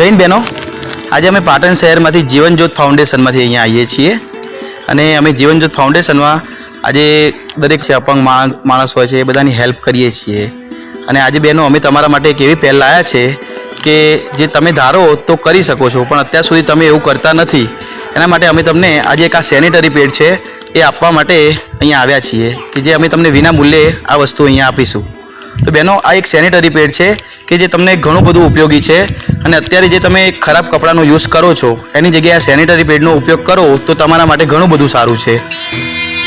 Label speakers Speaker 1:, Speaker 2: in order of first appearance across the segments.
Speaker 1: જૈન બહેનો, આજે અમે પાટણ શહેરમાંથી જીવનજ્યોત ફાઉન્ડેશનમાંથી અહીંયા આવીએ છીએ. અને અમે જીવનજ્યોત ફાઉન્ડેશનમાં આજે દરેક છે અપંગ માણ- માણસ હોય છે એ બધાની હેલ્પ કરીએ છીએ. અને આજે બહેનો, અમે તમારા માટે એક એવી પહેલ લાવ્યા છે કે જે તમે ધારો તો કરી શકો છો, પણ અત્યાર સુધી તમે એવું કરતા નથી. એના માટે અમે તમને આજે એક આ સેનિટરી પેડ છે એ આપવા માટે અહીંયા આવ્યા છીએ કે જે અમે તમને વિના મૂલ્યે આ વસ્તુ અહીંયા આપીશું. તો બહેનો આ એક સેનિટરી પેડ છે કે જે તમને ઘણું બધું ઉપયોગી છે અને અત્યારે જે તમે ખરાબ કપડાનો યુઝ કરો છો, એની જગ્યાએ સેનિટરી પેડનો ઉપયોગ કરો તો તમારા માટે ઘણું બધું સારું છે.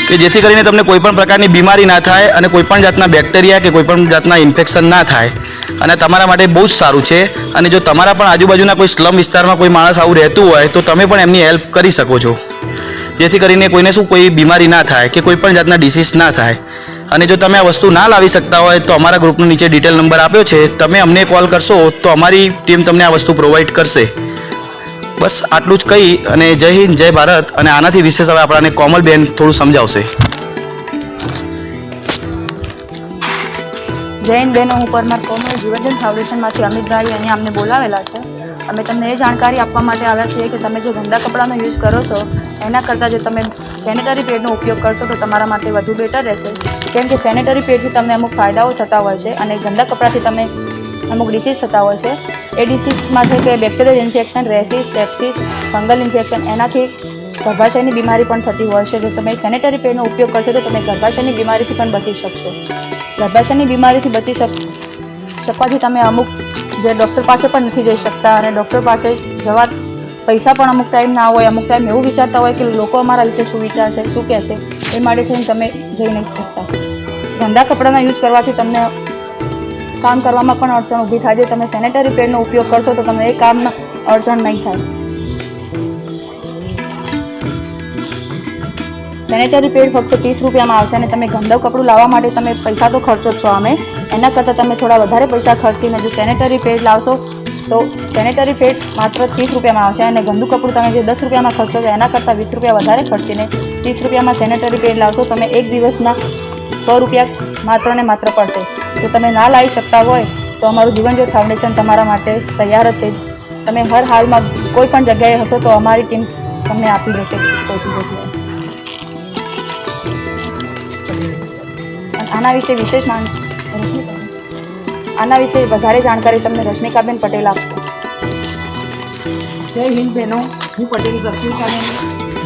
Speaker 1: કે જેથી કરીને તમને કોઈપણ પ્રકારની બીમારી ના થાય અને કોઈપણ જાતના બેક્ટેરિયા કે કોઈપણ જાતના ઇન્ફેક્શન ના થાય. અને તમારા માટે બહુ જ સારું છે. અને જો તમારા પણ આજુબાજુના કોઈ સ્લમ વિસ્તારમાં કોઈ માણસ આવું રહેતું હોય, તો તમે પણ એમની હેલ્પ કરી શકો છો. જેથી કરીને કોઈને શું કોઈ બીમારી ના થાય કે કોઈ પણ જાતના ડિસીઝ ના થાય. અને જો તમે આ વસ્તુ ના લાવી શકતા હોય તો અમારા ગ્રુપનો નીચે ડિટેલ નંબર આપ્યો છે. તમે અમને કોલ કરશો તો અમારી ટીમ તમને આ વસ્તુ પ્રોવાઈડ કરશે. બસ આટલું જ કહી અને જય હિન્દ, જય ભારત અને આનાથી વિશેષ હવે આપણાને કોમલબેન થોડું સમજાવશે.
Speaker 2: જૈન બહેનો હું પરમાર કોમલ, જીવનજન ફાઉન્ડેશનમાંથી અમિતભાઈ અહીંયા અમને બોલાવેલા છે. અમે તમને એ જાણકારી આપવા માટે આવ્યા છીએ કે તમે જે ગંદા કપડાનો યુઝ કરો છો, એના કરતાં જો તમે સેનેટરી પેડનો ઉપયોગ કરશો તો તમારા માટે વધુ બેટર રહેશે. કેમ કે સેનેટરી પેડથી તમને અમુક ફાયદાઓ થતા હોય છે અને ગંદા કપડાથી તમે અમુક ડિસીઝ થતા હોય છે. એ ડિસીઝમાં છે કે બેક્ટેરિયલ ઇન્ફેક્શન રેસિસ સેપ્સિસ ફંગલ ઇન્ફેક્શન એનાથી ગર્ભાશયની બીમારી પણ થતી હોય છે. જો તમે સેનેટરી પેડનો ઉપયોગ કરશો તો તમે ગર્ભાશયની બીમારીથી પણ બચી શકશો. ગર્ભાશયની બીમારીથી બચી શક, શકવાથી તમે અમુક જે ડૉક્ટર પાસે પણ નથી જઈ શકતા અને ડૉક્ટર પાસે જવા પૈસા પણ અમુક ટાઈમ ના હોય, અમુક ટાઈમ એવું વિચારતા હોય કે લોકો અમારા વિશે શું વિચારશે, શું કહેશે, એ માટે થઈને તમે જઈ નહીં શકતા. ગંદા કપડાના યુઝ કરવાથી તમને કામ કરવામાં પણ અડચણ ઊભી થાય. છે તમે સેનેટરી પેડનો ઉપયોગ કરશો તો તમને એ કામમાં અડચણ નહીં થાય. સેનેટરી પેડ ફક્ત ત્રીસ રૂપિયામાં આવશે અને તમે ગંદા કપડું લાવવા માટે તમે પૈસા તો ખર્ચો છો અમે એના કરતાં તમે થોડા વધારે પૈસા ખર્ચીને જો સેનેટરી પેડ લાવશો તો સેનેટરી પેડ માત્ર ત્રીસ રૂપિયામાં આવશે અને ગંદુ કપડું તમે જે દસ રૂપિયામાં ખર્ચો છો એના કરતાં વીસ રૂપિયા વધારે ખર્ચીને ત્રીસ રૂપિયામાં સેનેટરી પેડ લાવશો. તમે એક દિવસના સો રૂપિયા માત્ર ને માત્ર પડશે. જો તમે ના લાવી શકતા હોય, તો અમારું જીવનજ્યોત ફાઉન્ડેશન તમારા માટે તૈયાર જ છે. તમે હર હાલમાં કોઈ પણ જગ્યાએ હશો, તો અમારી ટીમ તમને આપી દેશે આના વિશે વિશેષ માન આના વિશે વધારે જાણકારી તમને રશ્મિકાબેન પટેલ આપશે.
Speaker 3: જય હિન્દ બહેનો. હું પટેલ, રશ્મિકાબેન.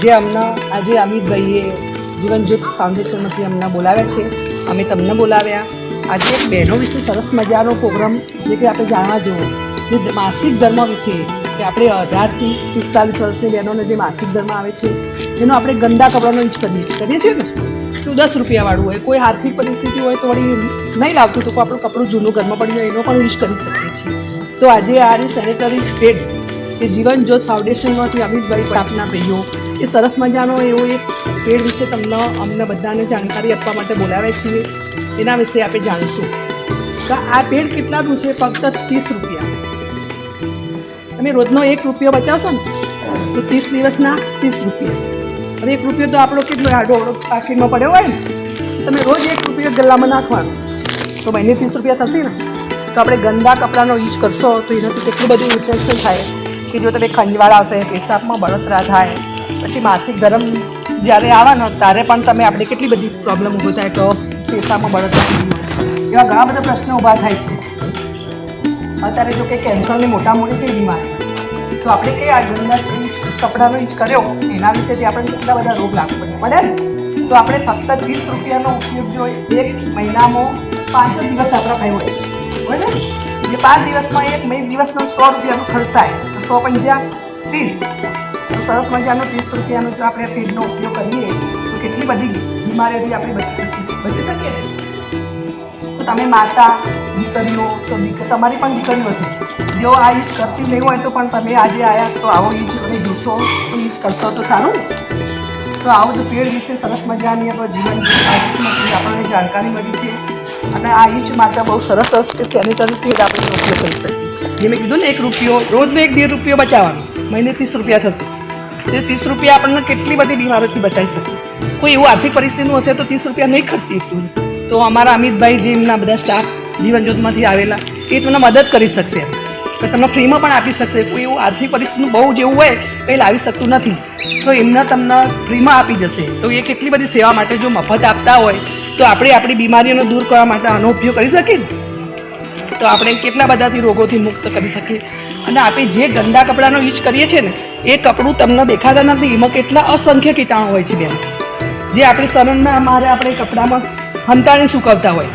Speaker 3: જે અમને આજે અમિતભાઈએ જીવનજ્યોત ફાઉન્ડેશનમાંથી અમને બોલાવ્યા છે. અમે તમને બોલાવ્યા. આજે એક બહેનો વિશે સરસ મજાનો પ્રોગ્રામ જે કે આપણે જાણવા જેવો. જે માસિક ધર્મ વિશે કે આપણે અઢારથી પિસ્તાલીસ વર્ષની બહેનોને જે માસિક ધર્મ આવે છે એનો આપણે ગંદા કપડાનો યુઝ કરીએ કરીએ છીએ ને? તો દસ રૂપિયાવાળું હોય, કોઈ આર્થિક પરિસ્થિતિ હોય તો વળી નહીં લાવતું તો આપણું કપડું જૂનું ઘરમાં પડ્યું હોય એનો પણ યુઝ કરી શકીએ છીએ. તો આજે આ સેનેટરી પેડ કે જીવન જ્યોત ફાઉન્ડેશનમાંથી અમિતભાઈ સ્થાપના ભાઈઓ એ સરસ મજાનો એવો એક પેડ વિશે તમને અમને બધાને જાણકારી આપવા માટે બોલાવે છીએ. એના વિશે આપણે જાણીશું. તો આ પેડ કેટલાનું છે? ફક્ત ત્રીસ રૂપિયા. તમે રોજનો એક રૂપિયો બચાવશો ને, તો ત્રીસ દિવસના ત્રીસ રૂપિયા. હવે એક રૂપિયો તો આપણો કેટલો આડો પાકીટમાં પડ્યો હોય ને, તમે રોજ એક રૂપિયો ગલ્લામાં નાખવાનો. તો મહિને ત્રીસ રૂપિયા થશે ને? તો આપણે ગંદા કપડાનો યુઝ કરશો તો એનાથી કેટલું બધું ઇન્ફેક્શન થાય. કે જો તમે ખંજવાળ આવશે, પેશાબમાં બળતરા થાય, પછી માસિક ધર્મ જ્યારે આવવાનો, ત્યારે પણ તમે આપણે કેટલી બધી પ્રોબ્લેમ ઊભો થાય તો પેશાબમાં બળતરા એવા ઘણા બધા પ્રશ્નો ઊભા થાય છે. અત્યારે જો કે કેન્સરની મોટા મોટી કઈ બીમારી. તો આપણે કઈ આ ગંદા કપડાનો યુઝ કર્યો, એના વિશેથી આપણે કેટલા બધા રોગ લાગુ પડે બરાબર તો આપણે ફક્ત ત્રીસ રૂપિયાનો ઉપયોગ જો એક મહિનામાં પાંચ દિવસ આપણા થયો હોય બરાબર જે પાંચ દિવસમાં એક મે દિવસનો સો રૂપિયાનો ખર્ચ થાય, તો સો પંજા ત્રીસ. તો સરસ મજાનો ત્રીસ રૂપિયાનો જો આપણે ફીડનો ઉપયોગ કરીએ, તો કેટલી બધી બીમારીઓથી આપણે બચી શકીએ તો તમે માતા, દીકરીઓ, તો તમારી પણ દીકરીઓ છે. જો આ યુઝ કરતી નહીં હોય, તો પણ તમે આજે આવ્યા તો આવો યુઝ અને જોશો તો યુઝ કરશો તો સારું. તો આવું જ પેડ વિશે સરસ મજાની આપણે જીવન આપણને જાણકારી મળી છે. અને આ યુઝ માતા બહુ સરસ કે સેનિટરી પેડ આપણે ઉપયોગ કરી શકીએ. જે મેં કીધું ને, એક રૂપિયો, રોજનો એક દેઢ રૂપિયો બચાવવાનો. મહિને ત્રીસ રૂપિયા થશે. તે ત્રીસ રૂપિયા આપણને કેટલી બધી બીમારીઓથી બચાવી શકે? કોઈ એવું આર્થિક પરિસ્થિતિનું હશે તો ત્રીસ રૂપિયા નહીં ખર્ચી એટલું તો અમારા અમિતભાઈ જે એમના બધા સ્ટાફ જીવનજ્યોતમાંથી આવેલા, એ તમને મદદ કરી શકશે. તો તમને ફ્રીમાં પણ આપી શકશે. કોઈ એવું આર્થિક પરિસ્થિતિનું બહુ જેવું હોય, કંઈ લાવી શકતું નથી. તો એમને તમને ફ્રીમાં આપી જશે. તો એ કેટલી બધી સેવા માટે જો મફત આપતા હોય તો આપણે આપણી બીમારીઓને દૂર કરવા માટે આનો ઉપયોગ કરી શકીએ? તો આપણે કેટલા બધાથી રોગોથી મુક્ત કરી શકીએ? અને આપણે જે ગંદા કપડાનો યુઝ કરીએ છીએ ને, એ કપડું તમને દેખાતા નથી. એમાં કેટલા અસંખ્ય કીટાણુ હોય છે બેન. જે આપણે સરનમાં અમારે આપણે કપડામાં હંતાણી સુકવતા હોય.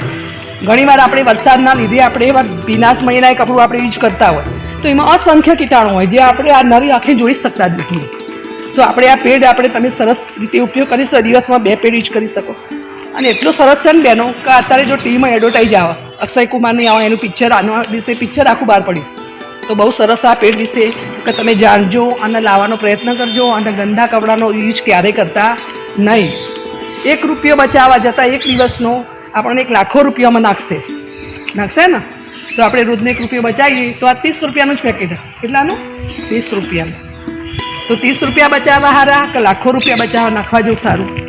Speaker 3: ઘણીવાર આપણે વરસાદના લીધે આપણે એવા વિનાશ મહિનાએ કપડું આપણે યુઝ કરતા હોય. તો એમાં અસંખ્ય કીટાણુ હોય જે આપણે આ નવી આંખે જોઈ શકતા જ નથી. તો આપણે આ પેડ આપણે તમે સરસ રીતે ઉપયોગ કરી શકો. દિવસમાં બે પેડ યુઝ કરી શકો. અને એટલું સરસ છે ને બેનો કે અત્યારે જો ટીવીમાં એડવર્ટાઈઝ આવે. અક્ષય કુમારની આવે, એનું પિક્ચર આના વિશે પિક્ચર આખું બહાર પડ્યું. તો બહુ સરસ આ પેડ વિશે કે તમે જાણજો અને લાવવાનો પ્રયત્ન કરજો અને ગંદા કપડાનો યુઝ ક્યારેય કરતા નહીં. એક રૂપિયો બચાવવા જતાં એક દિવસનો આપણને એક લાખો રૂપિયામાં નાખશે. નાખશે ને? તો આપણે રોજને એક રૂપિયો બચાવીએ, તો આ ત્રીસ રૂપિયાનું જ પેકેટ કેટલાનું? ત્રીસ રૂપિયાનું. તો ત્રીસ રૂપિયા બચાવવા હારા કે લાખો રૂપિયા બચાવવા નાખવા જેવું સારું?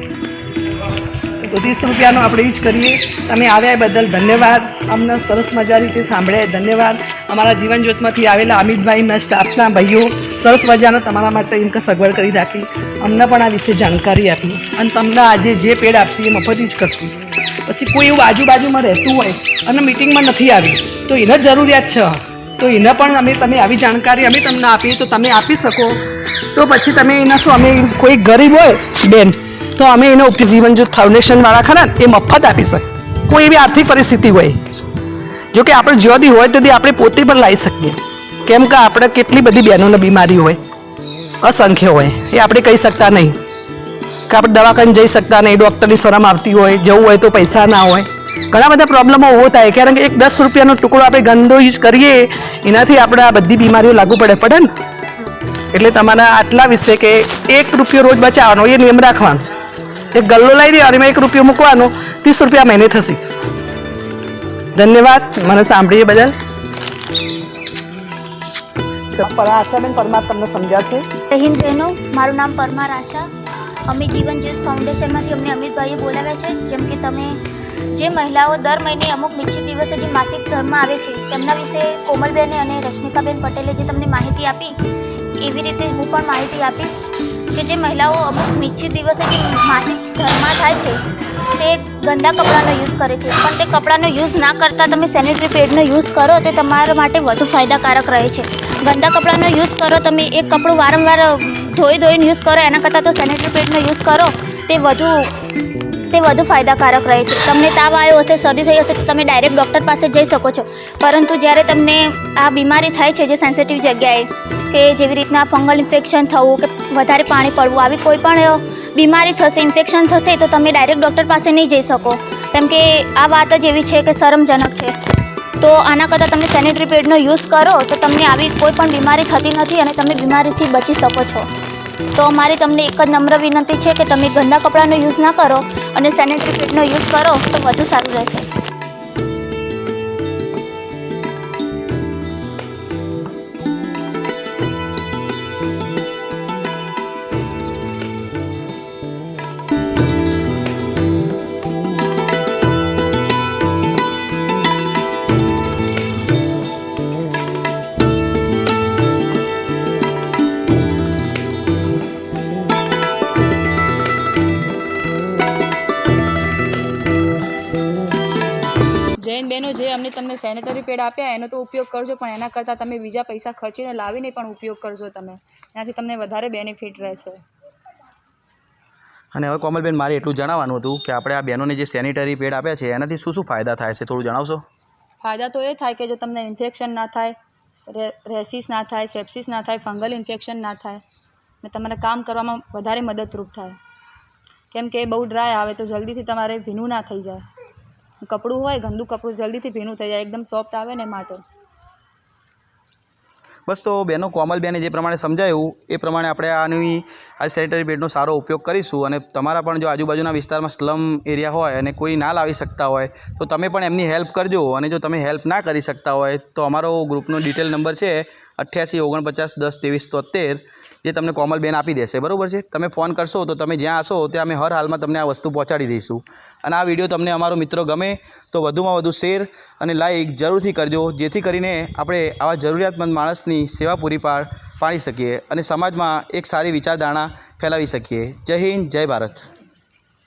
Speaker 3: તો ત્રીસ રૂપિયાનો આપણે યુઝ કરીએ. તમે આવ્યા બદલ ધન્યવાદ. અમને સરસ મજા રીતે સાંભળ્યા ધન્યવાદ. અમારા જીવન જ્યોતમાંથી આવેલા અમિતભાઈના સ્ટાફના ભાઈઓ, સરસ મજાનો તમારા માટે એમ કે સગવડ કરી રાખી. અમને પણ આ વિશે જાણકારી આપી. અને તમને આજે જે પેડ આપશે એ મફત જ કરશું. પછી કોઈ એવું આજુબાજુમાં રહેતું હોય અને મિટિંગમાં નથી આવી, તો એને જરૂરિયાત છે. તો એને પણ અમે, તમે આવી જાણકારી અમે તમને આપીએ, તો તમે આપી શકો. તો પછી તમે એના શું, અમે કોઈ ગરીબ હોય, બેન તો અમે એનો ઉપયોગ જીવનજ્યોત ફાઉન્ડેશનવાળા ખરા એ મફત આપી શકે. કોઈ એવી આર્થિક પરિસ્થિતિ હોય. જો કે આપણે જ્યોથી હોય તેથી આપણે પોતે પણ લાવી શકીએ. કેમ કે આપણે કેટલી બધી બહેનોને બીમારી હોય, અસંખ્ય હોય, એ આપણે કહી શકતા નહીં. કે આપણે દવાખાને જઈ શકતા નહીં, ડૉક્ટરની શરમ આવતી હોય, જવું હોય તો પૈસા ના હોય. ઘણા બધા પ્રોબ્લેમો ઊભો થાય, કારણ કે એક દસ રૂપિયાનો ટુકડો આપણે ગંદો યુઝ કરીએ, એનાથી આપણે આ બધી બીમારીઓ લાગુ પડે પડે ને. એટલે તમારા આટલા વિશે કે એક રૂપિયો રોજ બચાવવાનો, એ નિયમ રાખવાનો. એક ગલ્લો લઈ દેવાનો એમાં એક રૂપિયો મૂકવાનો ત્રીસ રૂપિયા મહિને થશે. ધન્યવાદ મને સાંભળીએ બદલ. આશાબેન પરમાર તમને સમજાશે
Speaker 4: હિન્દ બહેનો મારું નામ પરમાર આશા. અમે જીવન જ્યોત ફાઉન્ડેશનમાંથી અમને અમિતભાઈએ બોલાવ્યા છે જેમ કે તમે જે મહિલાઓ દર મહિને અમુક નિશ્ચિત દિવસે જે માસિક ધર્મ આવે છે તેમના વિશે કોમલબેને અને રશ્મિકાબેન પટેલે જે તમને માહિતી આપી એવી રીતે હું પણ માહિતી આપીશ કે જે મહિલાઓ અમુક નિશ્ચિત દિવસે જે માસિક ધર્મ થાય છે, તે ગંદા કપડાનો યુઝ કરે છે. પણ તે કપડાનો યુઝ ના કરતાં તમે સેનેટરી પેડનો યુઝ કરો, તે તમારા માટે વધુ ફાયદાકારક રહે છે. ગંદા કપડાનો યુઝ કરો, તમે એક કપડું વારંવાર ધોઈ ધોઈને યુઝ કરો, એના કરતાં તો સેનેટરી પેડનો યુઝ કરો, તે વધુ તે વધુ ફાયદાકારક રહે છે. તમને તાવ આવ્યો હશે, શરદી થઈ હશે, તો તમે ડાયરેક્ટ ડૉક્ટર પાસે જઈ શકો છો. પરંતુ જ્યારે તમને આ બીમારી થાય છે જે સેન્સિટિવ જગ્યાએ કે જેવી રીતના ફંગલ ઇન્ફેક્શન થવું કે વધારે પાણી પડવું આવી કોઈ પણ બીમારી થશે, ઇન્ફેક્શન થશે, તો તમે ડાયરેક્ટ ડૉક્ટર પાસે નહીં જઈ શકો. કેમ કે આ વાત જ એવી છે કે શરમજનક છે. તો આના કરતાં તમે સેનિટરી પેડનો યુઝ કરો તો તમને આવી કોઈ પણ બીમારી થતી નથી અને તમે બીમારીથી બચી શકો છો. તો અમારી તમને એક જ નમ્ર વિનંતી છે કે તમે ગંદા કપડાનો યુઝ ના કરો અને સેનેટરી પેડનો યુઝ કરો તો વધુ સારું રહેશે.
Speaker 2: અમને તમને સેનેટરી પેડ આપ્યા એનો તો ઉપયોગ કરજો પણ એના કરતાં તમે બીજા પૈસા ખર્ચીને લાવીને પણ ઉપયોગ કરજો તમે. એનાથી તમને વધારે બેનિફિટ રહેશે.
Speaker 1: અને હવે કોમલબેન મારે એટલું જણાવવાનું હતું કે આપણે આ બહેનોને જે સેનિટરી પેડ આપ્યા છે એનાથી શું શું ફાયદા થાય છે? થોડું જણાવશો?
Speaker 2: ફાયદા તો એ થાય કે જો તમને ઇન્ફેક્શન ના થાય રેસિસ ના થાય સેપ્સિસ ના થાય ફંગલ ઇન્ફેક્શન ના થાય ને તમારે કામ કરવામાં વધારે મદદરૂપ થાય. કેમ કે એ બહુ ડ્રાય આવે તો જલ્દીથી તમારે ભીનું ના થઈ જાય. કપડું હોય, ગંદુ કપડું જલ્દીથી ભીનું થઈ જાય, એકદમ સોફ્ટ આવે ને માટે.
Speaker 1: બસ તો બહેનો કોમલબેને જે પ્રમાણે સમજાયું, એ પ્રમાણે આપણે આની આ સેનિટરી પેડનો સારો ઉપયોગ કરીશું અને તમારા પણ જો આજુબાજુના વિસ્તારમાં સ્લમ એરિયા હોય અને કોઈ ના લાવી શકતા હોય, તો તમે પણ એમની હેલ્પ કરજો અને જો તમે હેલ્પ ના કરી શકતા હોય, તો અમારો ગ્રુપનો ડિટેલ નંબર છે અઠ્યાસી ઓગણપચાસ દસ ત્રેવીસ તોતેર જે તમને કોમલબેન આપી દેશે, બરાબર છે? તમે ફોન કરશો તો તમે જ્યાં હશો ત્યાં અમે હર હાલમાં તમને આ વસ્તુ પહોંચાડી દઈશું. અને આ વીડિયો તમને અમારો મિત્રો ગમે તો વધુમાં વધુ શેર અને લાઈક જરૂરથી કરજો, જેથી કરીને આપણે આવા જરૂરિયાતમંદ માણસની સેવા પૂરી પાડ પાડી શકીએ અને સમાજમાં એક સારી વિચારધારણા ફેલાવી શકીએ. જય હિન્દ, જય ભારત.